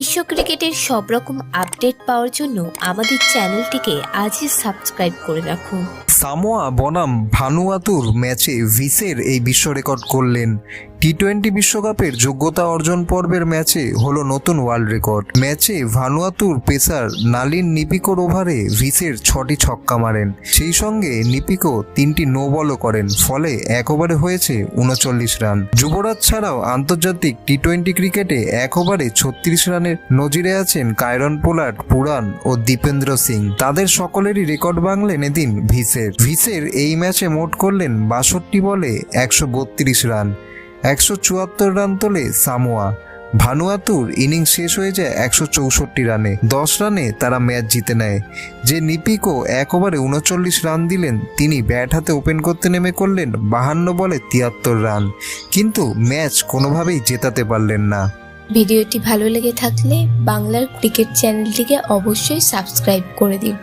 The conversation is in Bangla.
বিশ্ব ক্রিকেটের সব রকম আপডেট পাওয়ার জন্য আমাদের চ্যানেলটিকে আজই সাবস্ক্রাইব করে রাখুন। সামোয়া বনাম ভানুয়াতুর ম্যাচে ভিসের এই বিশ্ব রেকর্ড করলেন। টি টোয়েন্টি বিশ্বকাপের যোগ্যতা অর্জন পর্বের ম্যাচে হলো নতুন ওয়ার্ল্ড রেকর্ড। ম্যাচে ভানুয়াতুর পেসার নালিন নিপিকোর ওভারে ভিসের ছটি ছক্কা মারেন। সেই সঙ্গে নিপিকো তিনটি নো বলও করেন, ফলে এক ওভারে হয়েছে উনচল্লিশ রান। যুবরাজ ছাড়াও আন্তর্জাতিক টি টোয়েন্টি ক্রিকেটে এক ওভারে ছত্রিশ রানের নজিরে আছেন কায়রন পোলার্ড পুরান ও দীপেন্দ্র সিং। তাদের সকলেরই রেকর্ড বাংলেন এদিন ভিসের। ভিসের এই ম্যাচে মোট করলেন বাষট্টি বলে একশো বত্রিশ রান একশো চুয়াত্তর রান তোলে সামোয়া। ভানুয়াতুর ইনিংস শেষ হয়ে যায় একশো চৌষট্টি রানে। দশ রানে তারা ম্যাচ জিতে নেয়। যে নিপিকো এক ওভারে উনচল্লিশ রান দিলেন তিনি ব্যাট হাতে ওপেন করতে নেমে করলেন বাহান্ন বলে তিয়াত্তর রান। কিন্তু ম্যাচ কোনোভাবেই জেতাতে পারলেন না। ভিডিওটি ভালো লেগে থাকলে বাংলার ক্রিকেট চ্যানেলটিকে অবশ্যই সাবস্ক্রাইব করে দিন।